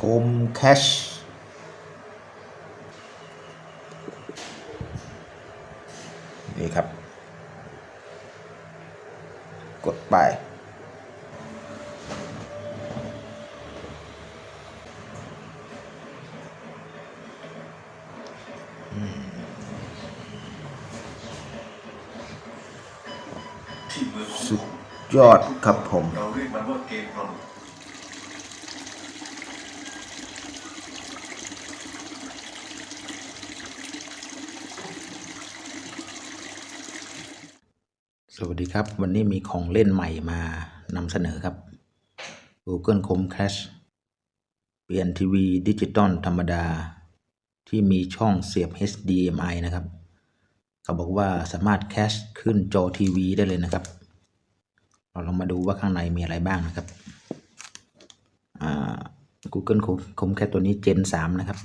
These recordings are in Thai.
คมแคชนี่ครับ กดไปที่เมืองของสุดยอดครับผม เราเรียกมันว่าเกมกรอน สวัสดีครับ วันนี้มีของเล่นใหม่มานำเสนอครับ Google Chrome Cache เปลี่ยนทีวีดิจิตอลธรรมดา ที่มีช่องเสียบ HDMI นะครับ เขาบอกว่าสามารถแคชขึ้นจอทีวีได้เลยนะครับ เราลองมาดูว่าข้างในมีอะไรบ้างนะครับ Google Chrome Cache ตัวนี้ Gen 3 นะครับ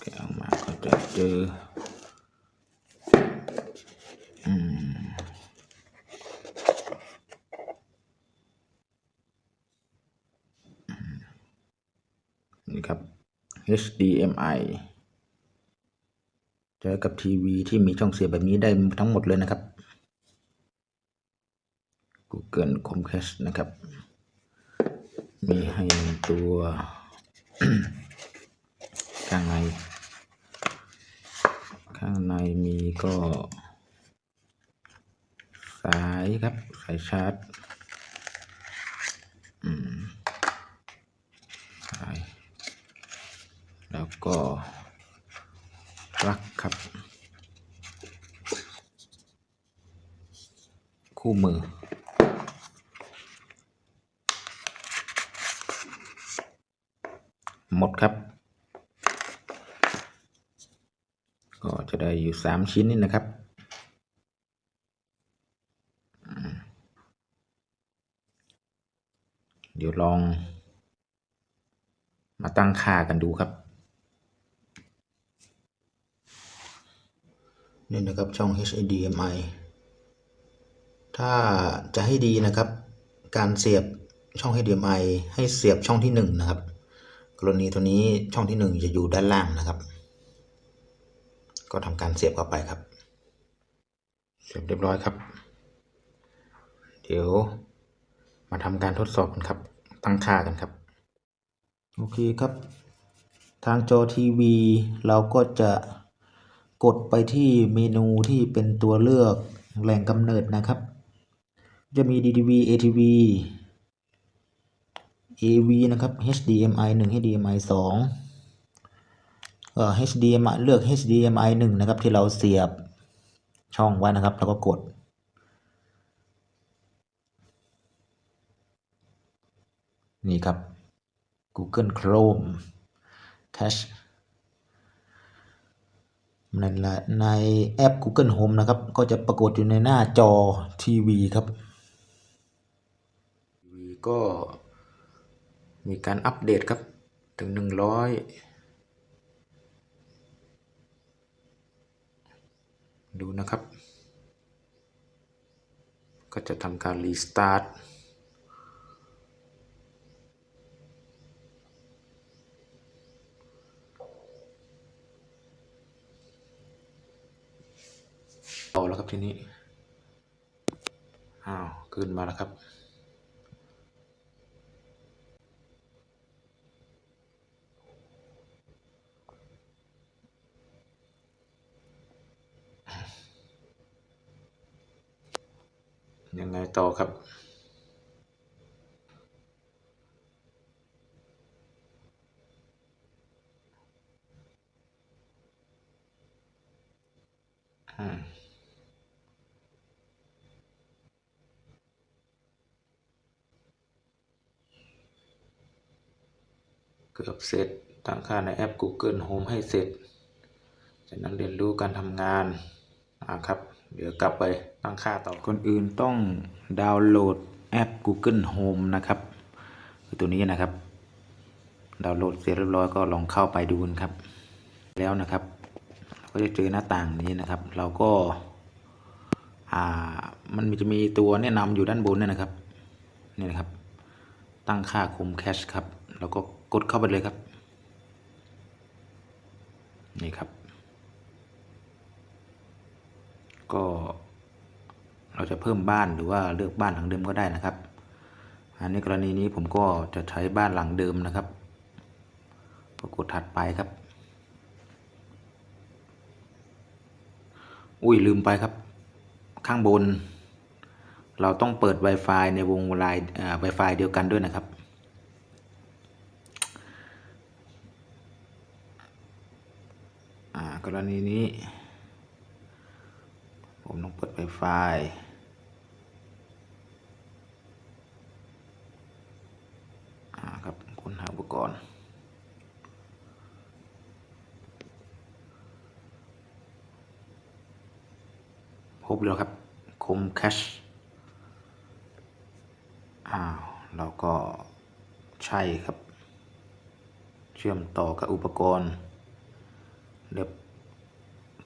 แกะออกมาก็จะ เจอ อืม นี่ครับ HDMI เจอกับทีวีที่มีช่องเสียบแบบนี้ได้ทั้งหมดเลยนะครับ Google Chromecast นะครับ มีให้ตัวข้างใน ข้างในมีก็ สายครับ สายชาร์จอืมสาย แล้วก็ปลั๊กครับ คู่มือหมดครับ ก็จะได้อยู่สามชิ้นนี่นะครับเดี๋ยวลอง มาตั้งค่ากันดูครับ นี่นะครับช่อง HDMI ถ้าจะให้ดีนะครับ การเสียบช่อง HDMI ให้เสียบช่องที่หนึ่งนะครับ กรณีตัวนี้ช่องที่หนึ่งจะอยู่ด้านล่างนะครับ ก็ทำการเสียบเข้าไปครับ เสียบเรียบร้อยครับ เดี๋ยวมาทำการทดสอบกันครับ ตั้งค่ากันครับ โอเคครับ ทางจอทีวีเราก็จะกดไปที่เมนูที่เป็นตัวเลือกแหล่งกำเนิดนะครับ จะมี DTV ATV AV นะครับ HDMI 1 HDMI 2เอ่อ HDMI เลือก HDMI 1 นะครับ ที่เราเสียบช่องไว้นะครับ แล้วก็กด นี่ครับ Google Chrome Cache ในละในแอป Google Home นะครับ ก็จะปรากฏอยู่ในหน้าจอทีวีครับทีวีก็มีการอัปเดตครับถึง 100 ดูนะครับ ก็จะทำการรีสตาร์ทต่อแล้วครับทีนี้ อ้าว ขึ้นมาแล้วครับ ยังไงต่อครับ อืมเกือบเสร็จตั้งค่าในแอป Google Home ให้เสร็จ จากนั้นเรียนรู้การทำงานอ่าครับ เดี๋ยวกลับไป ตั้งค่าต่อก่อนอื่นต้องดาวน์โหลดแอป Google Home นะครับคือตัวนี้นะครับ ดาวน์โหลดเสร็จเรียบร้อยก็ลองเข้าไปดูกันครับ แล้วนะครับ ก็จะเจอหน้าต่างนี้นะครับ เราก็อ่ามันจะมีตัวแนะนำอยู่ด้านบนเนี่ยนะครับนี่นะครับ ตั้งค่าคุมแคชครับแล้วก็กดเข้าไปเลยครับ นี่ครับ ก็ เราจะเพิ่มบ้านหรือว่าเลือกบ้านหลังเดิมก็ได้นะครับ อันนี้กรณีนี้ผมก็จะใช้บ้านหลังเดิมนะครับก็กดถัดไปครับ อุ้ยลืมไปครับ ข้างบน เราต้องเปิด Wi-Fi ในวงไลน์อ่า Wi-Fi เดียวกันด้วยนะครับอ่ากรณีนี้ ผมต้องเปิด Wi-Fi อ่าครับค้นหาอุ ปกรณ์พบแล้วครับคมแคชอ้าวเราก็ใช่ครับ เชื่อมต่อกับอุปกรณ์เดี๋ยว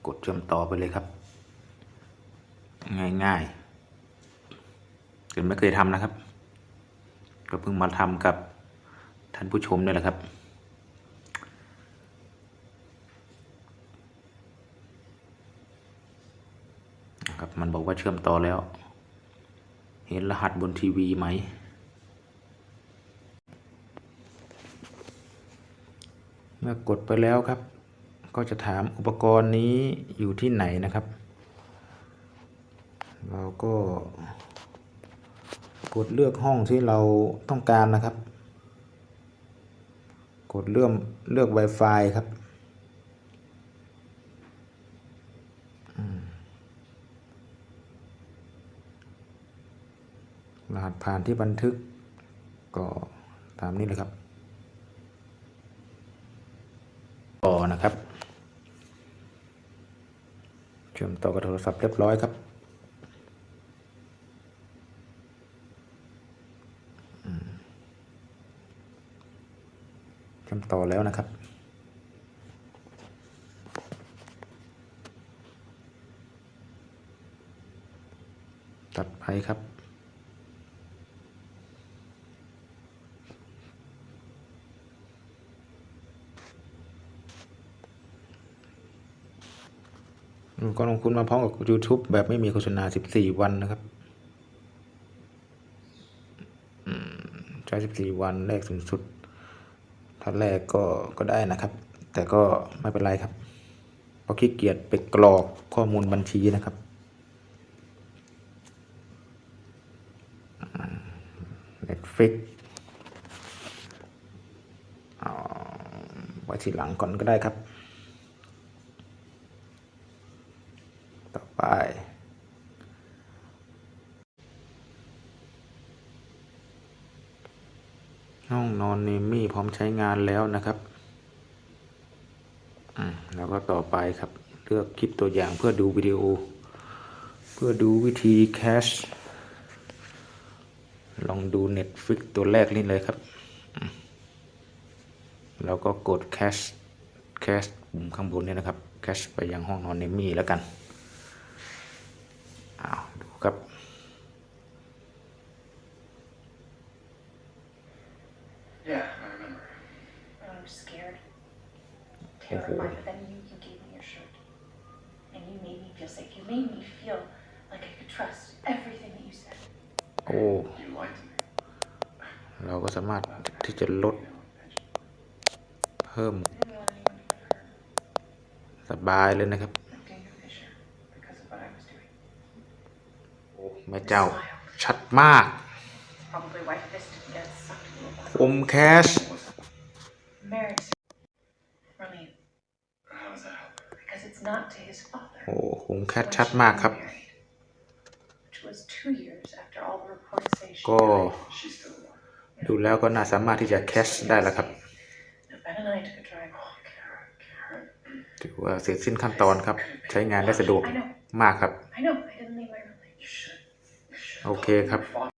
กดเชื่อมต่อไปเลยครับ ง่ายๆคือไม่เคยทำนะครับ ก็เพิ่งมาทำกับ ท่านผู้ชมนี่แหละครับ ครับมันบอกว่าเชื่อมต่อแล้ว เห็นรหัสบนทีวีไหม เมื่อกดไปแล้วครับ ก็จะถามอุปกรณ์นี้อยู่ที่ไหนนะครับ เราก็กดเลือกห้องที่เราต้องการนะครับ กดเลือกเลือก Wi-Fi ครับรหัสผ่านที่บันทึกก็ตามนี้เลยครับต่อนะครับ เชื่อมต่อกับโทรศัพท์เรียบร้อยครับ เชื่อมต่อแล้วนะครับ ตัดไปครับ ก็ลงทุนมาพร้อมกับ YouTube แบบไม่มีโฆษณา 14 วันนะครับใช้14 วันแรกสูงสุด ถ้าแรกก็ก็ได้นะครับ แต่ก็ไม่เป็นไรครับเพราะขี้เกียจไปกรอกข้อมูลบัญชีนะครับเน็ตฟิกไว้ทีหลังก่อนก็ได้ครับ ต่อไป ห้องนอนเนมี่พร้อมใช้งานแล้วนะครับแล้วก็ต่อไปครับ เลือกคลิปตัวอย่างเพื่อดูวิดีโอ เพื่อดูวิธีแคชลองดู Netflix ตัวแรกนี่เลยครับ แล้วก็กดแคชแคชปุ่มข้างบนนี่นะครับแคชไปยังห้องนอนเนมี่แล้วกันอ้าวดูครับ Yeah, I remember. I'm scared. Terrified, but then you, you gave me your shirt. And you made me feel safe. You made me feel like I could trust everything that you said. โอ้ You lied to me. เราก็สามารถที่จะลด เพิ่ม I didn't want anyone to get hurt. สบายเลยนะครับ I'm Daniel Fisher because of what I was doing. โอ้แม่เจ้า ชัดมาก Probably why this didn't get sucked into a ค black มแคช โอ้คมแคช When ชัด she มากครับ married, Which was two years after all the reports say she ก็ died. She's still alive. ดูแล้วก็น่าสามารถที่จะแคชได้แล้วครับ Now, Ben and I took a drive. Oh, Karen, Karen. ถือว่าเสร็จสิ้นขั้นตอนครับ ใช้งานได้สะดวก I know, มากครับ I know. I didn't leave my room late. You should. You should. โอเคครับ Fought